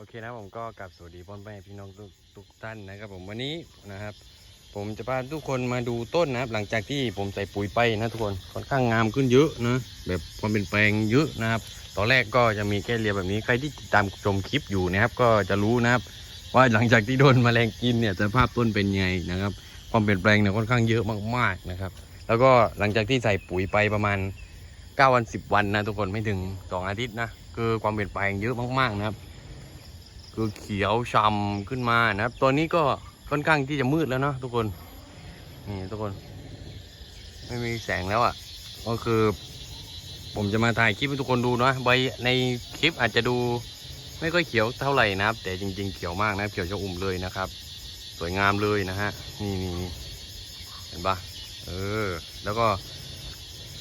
โอเคนะผมก็กลับสวัสดีพ่อแม่พี่น้องทุกทุกท่านนะครับผมวันนี้นะครับ ผมจะพาทุกคนมาดูต้นนะครับ หลังจากที่ผมใส่ปุ๋ยไปนะทุกคนค่อนข้างงามขึ้นเยอะนะแบบความเป็นแปลงเยอะนะครับ ตอนแรกก็จะมีแค่เรียแบบนี้ใครที่ติดตามชมคลิปอยู่นะครับ ก็จะรู้นะครับ ว่าหลังจากที่โดนแมลงกินเนี่ยสภาพต้นเป็นไงนะครับ ความเปลี่ยนแปลงเนี่ยค่อนข้างเยอะมากๆนะครับ แล้วก็หลังจากที่ใส่ปุ๋ยไปประมาณ9วัน10 วันนะทุกคนไม่ถึง 2 อาทิตย์นะคือความเปลี่ยนแปลงเยอะมากๆนะครับ คือเขียวช่ำขึ้นมานะครับตอนนี้ก็ค่อนข้างที่จะมืดแล้วเนาะทุกคน นี่ทุกคน ไม่มีแสงแล้วอะ่ะ ก็คือ ผมจะมาถ่ายคลิปให้ทุกคนดูนะใบในคลิปอาจจะดูไม่ค่อยเขียวเท่าไหร่นะครับ แต่จริง ๆ เขียวมากนะเขียวชะอุ่มเลยนะครับ สวยงามเลยนะฮะ นี่นี่นี่เห็นปะเออ แล้วก็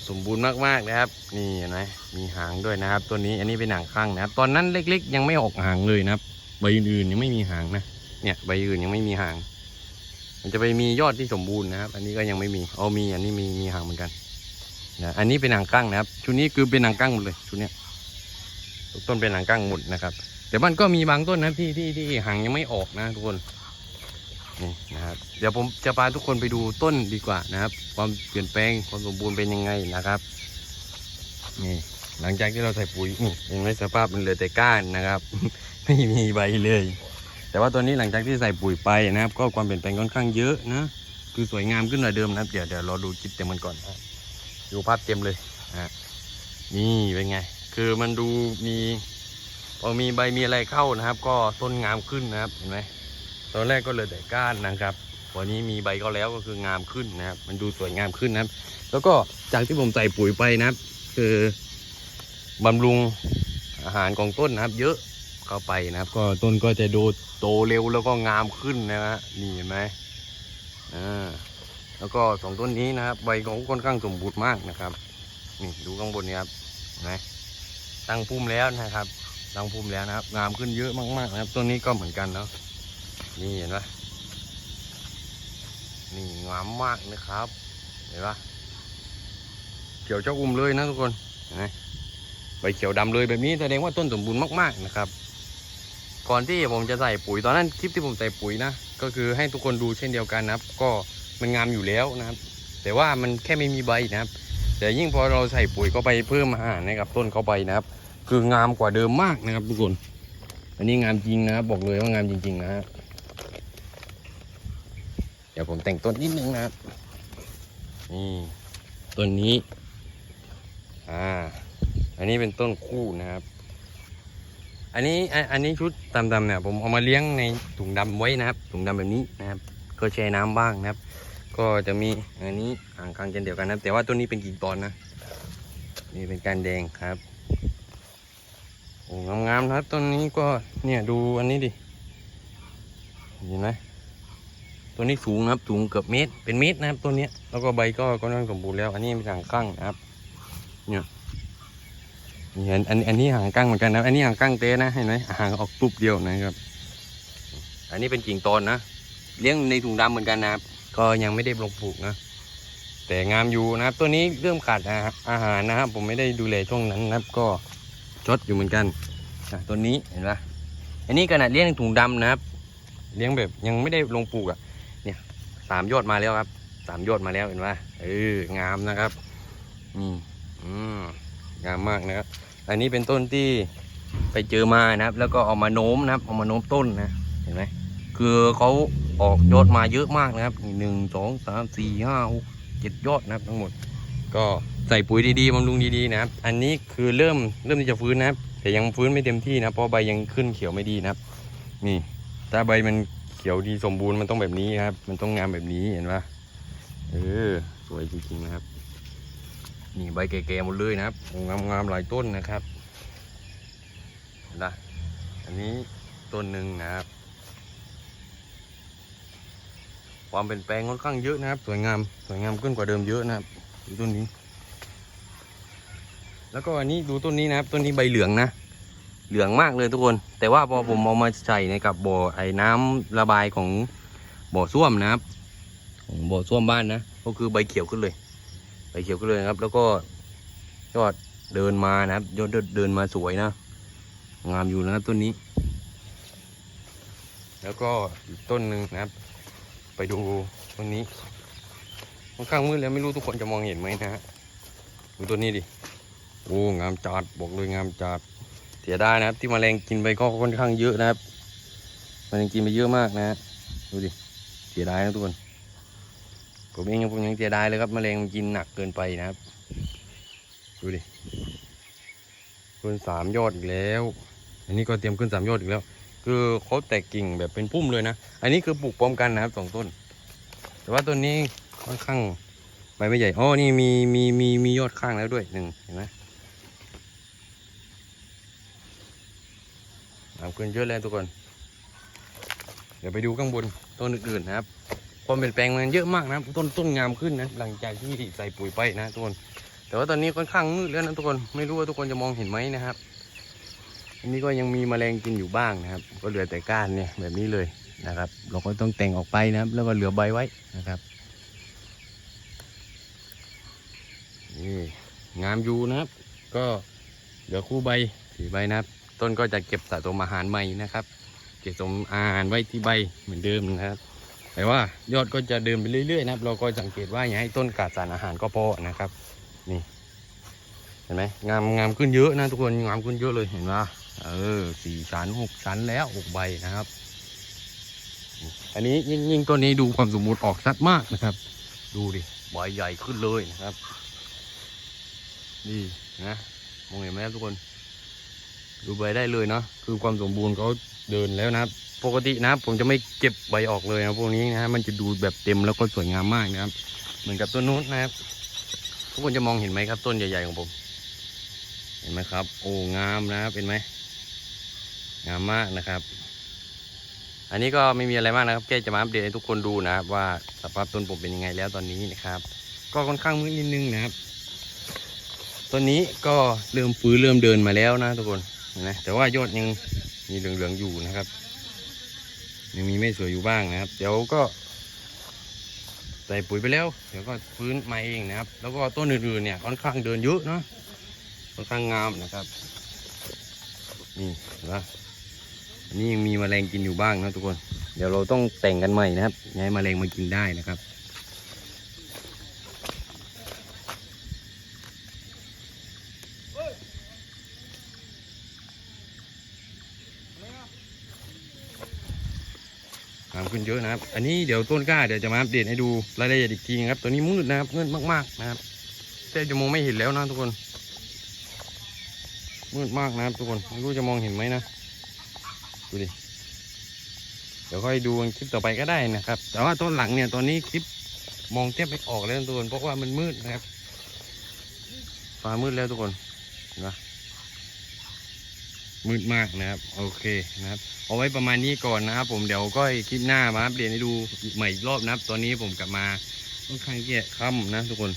สมบูรณ์มากๆนะครับ นี่เห็นไหมมีหางด้วยนะครับ ตัวนี้อันนี้เป็นหางข้างนะครับ ตอนนั้นเล็ก ๆ ยังไม่ออกหางเลยนะครับ ใบอื่นๆยังไม่มีหางนะเนี่ยใบอื่นยังไม่มีหาง มันจะไปมียอดที่สมบูรณ์นะครับ อันนี้ก็ยังไม่มีเอามีอันนี้มีมีหางเหมือนกันนะอันนี้เป็นหางกั้งนะครับ ชุดนี้คือเป็นหางกั้งหมดเลยชุดเนี้ยทุกต้นเป็นหางกั้งหมดนะครับแต่มันก็มีบางต้นนะที่ที่ที่หางยังไม่ออกนะทุกคนนี่นะครับ เดี๋ยวผมจะพาทุกคนไปดูต้นดีกว่านะครับ ความเปลี่ยนแปลงความสมบูรณ์เป็นยังไงนะครับนี่หลังจากที่เราใส่ปุ๋ยนี่เห็นไหมสภาพมันเหลือแต่ก้านนะครับ ไม่มีใบเลย แต่ว่าตัวนี้หลังจากที่ใส่ปุ๋ยไปนะครับ ก็ความเปลี่ยนแปลงค่อนข้างเยอะนะคือสวยงามขึ้นกว่าเดิมนะเดี๋ยวเดี๋ยวรอดูคลิปเต็มกันก่อนดูภาพเต็มเลยนะนี่เป็นไง คือมันดูมีพอมีใบมีอะไรเข้านะครับ ก็ต้นงามขึ้นนะครับเห็นไหมตอนแรกก็เลือแต่ก้านนะครับวันนี้มีใบก็แล้วก็คืองามขึ้นนะครับ มันดูสวยงามขึ้นนะครับ แล้วก็จากที่ผมใส่ปุ๋ยไปนะครับ คือบำรุงอาหารของต้นนะครับ เยอะ เข้าไปนะครับ ก็ต้นก็จะดูโตเร็วแล้วก็งามขึ้นนะฮะนี่เห็นไหมอ่าแล้วก็สองต้นนี้นะครับใบของค่อนข้างสมบูรณ์มากนะครับนี่ดูข้างบนนี้ครับนไหมตั้งพุ่มแล้วนะครับตั้งพุ่มแล้วนะครับ งามขึ้นเยอะมากๆนะครับต้นนี้ก็เหมือนกันเนาะนี่เห็นไหมนี่งามมากนะครับเห็นปะเขียวเจ้าอุ้มเลยนะทุกคนเห็นไหมใบเขียวดำเลยแบบนี้แสดงว่าต้นสมบูรณ์มากๆนะครับ ก่อนที่ผมจะใส่ปุ๋ยตอนนั้นคลิปที่ผมใส่ปุ๋ยนะ ก็คือให้ทุกคนดูเช่นเดียวกันนะครับ ก็มันงามอยู่แล้วนะครับ แต่ว่ามันแค่ไม่มีใบนะครับ แต่ยิ่งพอเราใส่ปุ๋ยเข้าไปเพิ่มอาหารให้กับต้นเข้าไปนะครับ คืองามกว่าเดิมมากนะครับ ทุกคน อันนี้งามจริงนะครับ บอกเลยว่างามจริง ๆ นะฮะเดี๋ยวผมแต่งต้นนิดนึงนะครับนี่ต้นนี้ อ่า อันนี้เป็นต้นคู่นะครับ อันนี้อันนี้ชุดดำๆเนี่ยผมเอามาเลี้ยงในถุงดำไว้นะครับ ถุงดำแบบนี้นะครับ ก็แช่น้ำบ้างนะครับ ก็จะมีอันนี้อ่างกลางเช่นเดียวกันนะครับ แต่ว่าตัวนี้เป็นกิ่งตอนนะนี่เป็นการแดงครับโอ้งามๆนะครับต้นนี้ก็เนี่ยดูอันนี้ดิเห็นไหมตัวนี้สูงนะครับสูงเกือบเมตรเป็นเมตรนะครับต้นเนี้ยแล้วก็ใบก็ก็น่าสมบูรณ์แล้ว อันนี้เป็นหางกั้งนะครับเนี่ย นี่อันอันอันนี้หางกั้งเหมือนกันนะ อันนี้หางกั้งเต้นะเห็นไหมหางออกปุ๊บเดียวนะครับ อันนี้เป็นกิ่งตอนนะ เลี้ยงในถุงดำเหมือนกันนะครับ ก็ยังไม่ได้ลงปลูกนะ แต่งามอยู่นะครับ ตัวนี้เริ่มขาดอาหารนะครับ ผมไม่ได้ดูแลช่วงนั้นนะครับ ก็ชดอยู่เหมือนกันตัวนี้เห็นปะอันนี้ขนาดเลี้ยงในถุงดำนะครับ เลี้ยงแบบยังไม่ได้ลงปลูกอะ เนี่ยสามยอดมาแล้วครับ สามยอดมาแล้วเห็นปะเอองามนะครับนี่อืม งามมากนะครับ อันนี้เป็นต้นที่ไปเจอมานะครับ แล้วก็เอามาโน้มนะครับ เอามาโน้มต้นนะ เห็นไหมคือเขาออกยอดมาเยอะมากนะครับหนึ่งสองสามสี่ห้าหกเจ็ดยอดนะครับทั้งหมด ก็ใส่ปุ๋ยดีๆบำรุงดีๆนะครับ อันนี้คือเริ่มเริ่มที่จะฟื้นนะครับ แต่ยังฟื้นไม่เต็มที่นะ เพราะใบยังขึ้นเขียวไม่ดีนะครับ นี่ถ้าใบมันเขียวดีสมบูรณ์มันต้องแบบนี้ครับ มันต้องงามแบบนี้เห็นปะเออสวยจริงๆนะครับ นี่ใบแก่ๆหมดเลยนะครับงามๆหลายต้นนะครับนะอันนี้ต้นหนึ่งนะครับ ความเปลี่ยนแปลงค่อนข้างเยอะนะครับ สวยงามสวยงามขึ้นกว่าเดิมเยอะนะครับดูต้นนี้ แล้วก็อันนี้ดูต้นนี้นะครับต้นนี้ใบเหลืองนะเหลืองมากเลยทุกคน แต่ว่าพอผมเอามาใส่ในกับบ่อไอ้น้ำระบายของบ่อส้วมนะครับของบ่อส้วมบ้านนะก็คือใบเขียวขึ้นเลย ใบเขียวขึ้นเลยนะครับ แล้วก็ยอดเดินมานะครับยอดเดินมาสวยนะ งามอยู่นะครับต้นนี้ แล้วก็อีกต้นหนึ่งนะครับ ไปดูต้นนี้ค่อนข้างมืดแล้วไม่รู้ทุกคนจะมองเห็นไหมนะฮะดูต้นนี้ดิโอ้งามจัดบอกเลยงามจัดเสียดายนะครับ ที่แมลงกินไปก็ค่อนข้างเยอะนะครับแมลงกินไปเยอะมากนะฮะดูดิเสียดายนะทุกคน ผมเองยังผมยังเสียดายเลยครับแมลงมันกินหนักเกินไปนะครับ ดูดิขึ้นสามยอดอีกแล้ว อันนี้ก็เตรียมขึ้นสามยอดอีกแล้ว คือเขาแตกกิ่งแบบเป็นพุ่มเลยนะ อันนี้คือปลูกพร้อมกันนะครับสองต้น แต่ว่าต้นนี้ค่อนข้างใบไม่ใหญ่อ๋อนี่มีมีมีมียอดข้างแล้วด้วยหนึ่งเห็นไหมน้ำขึ้นเยอะเลยทุกคน เดี๋ยวไปดูข้างบนต้นอื่นๆนะครับ ความเปลี่ยนแปลงมันเยอะมากนะต้นต้นงามขึ้นนะหลังจากที่ใส่ปุ๋ยไปนะทุกคนแต่ว่าตอนนี้ค่อนข้างมืดแล้วนะทุกคนไม่รู้ว่าทุกคนจะมองเห็นไหมนะครับ อันนี้ก็ยังมีแมลงกินอยู่บ้างนะครับ ก็เหลือแต่ก้านเนี่ยแบบนี้เลยนะครับ เราก็ต้องแต่งออกไปนะครับ แล้วก็เหลือใบไว้นะครับนี่งามอยู่นะครับ ก็เหลือคู่ใบสี่ใบนะครับ ต้นก็จะเก็บสะสมอาหารใหม่นะครับ เก็บสะสมอาหารไว้ที่ใบเหมือนเดิมนะครับ แต่ว่ายอดก็จะเดินไปเรื่อยๆนะครับ เราก็สังเกตว่าอย่าให้ต้นขาดสารอาหารก็พอนะครับ นี่ เห็นไหมงามงามขึ้นเยอะนะทุกคนงามขึ้นเยอะเลยเห็นไหมเออสี่ชั้นหกชั้นแล้วหกใบนะครับ อันนี้ยิ่งยิ่งต้นนี้ดูความสมบูรณ์ออกชัดมากนะครับ ดูดิใบใหญ่ขึ้นเลยนะครับ นี่นะมองเห็นไหมครับทุกคน ดูใบได้เลยเนาะคือความสมบูรณ์เขาเดินแล้วนะครับ ปกตินะผมจะไม่เก็บใบออกเลยนะพวกนี้นะฮะมันจะดูแบบเต็มแล้วก็สวยงามมากนะครับ เหมือนกับต้นนู้นนะครับทุกคนจะมองเห็นไหมครับ ต้นใหญ่ๆของผม เห็นไหมครับ โอ้งามนะครับเห็นไหมงามมากนะครับ อันนี้ก็ไม่มีอะไรมากนะครับแค่จะมาอัปเดตให้ทุกคนดูนะครับ ว่าสภาพต้นผมเป็นยังไงแล้วตอนนี้นะครับ ก็ค่อนข้างมืดนิดนึงนะครับ ต้นนี้ก็เริ่มฟื้นเริ่มเดินมาแล้วนะทุกคน นไหมแต่ว่ายอดยังมีเหลืองๆอยู่นะครับ ยังมีไม่สวยอยู่บ้างนะครับ เดี๋ยวก็ใส่ปุ๋ยไปแล้ว เดี๋ยวก็ฟื้นมาเองนะครับ แล้วก็ต้นอื่นๆเนี่ยค่อนข้างเดินเยอะเนาะค่อนข้างงามนะครับ นี่นะนี่ยังมีแมลงกินอยู่บ้างนะทุกคน เดี๋ยวเราต้องแต่งกันใหม่นะครับง่าให้แมลงมากินได้นะครับ งามขึ้น เยอะนะครับ อันนี้เดี๋ยวต้นกล้าเดี๋ยวจะมาอัปเดตให้ดูรายละเอียดอีกทีนะครับ ตัวนี้มืดนะครับมืดมากๆนะครับแทบจะมองไม่เห็นแล้วนะทุกคน มืดมากนะครับทุกคนไม่รู้จะมองเห็นไหมนะดูดิเดี๋ยวค่อยดูคลิปต่อไปก็ได้นะครับ แต่ว่าต้นหลังเนี่ยตอนนี้คลิปมองแทบไม่ออกแล้วทุกคนเพราะว่ามันมืดนะครับฟ้ามืดแล้วทุกคนนะ มืดมากนะครับ โอเคนะครับ เอาไว้ประมาณนี้ก่อนนะครับ ผมเดี๋ยวก็คลิปหน้ามาอัปเดตให้ดูใหม่อีกรอบนะครับ ตอนนี้ผมกลับมาค่อนข้างเกี่ยค่ำนะทุกคน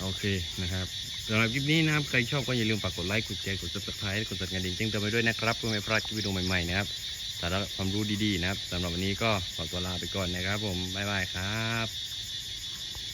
โอเคนะครับสำหรับคลิปนี้นะครับ ใครชอบก็อย่าลืมฝากกดไลค์ กดแชร์ กด subscribe กดสั่นกระดิ่งแจ้งเตือนไปด้วยนะครับเพื่อไม่พลาดคลิปวิดีโอใหม่ๆนะครับสาระความรู้ดีๆนะครับสำหรับวันนี้ก็ขอตัวลาไปก่อนนะครับ ผมบ๊ายบายครับ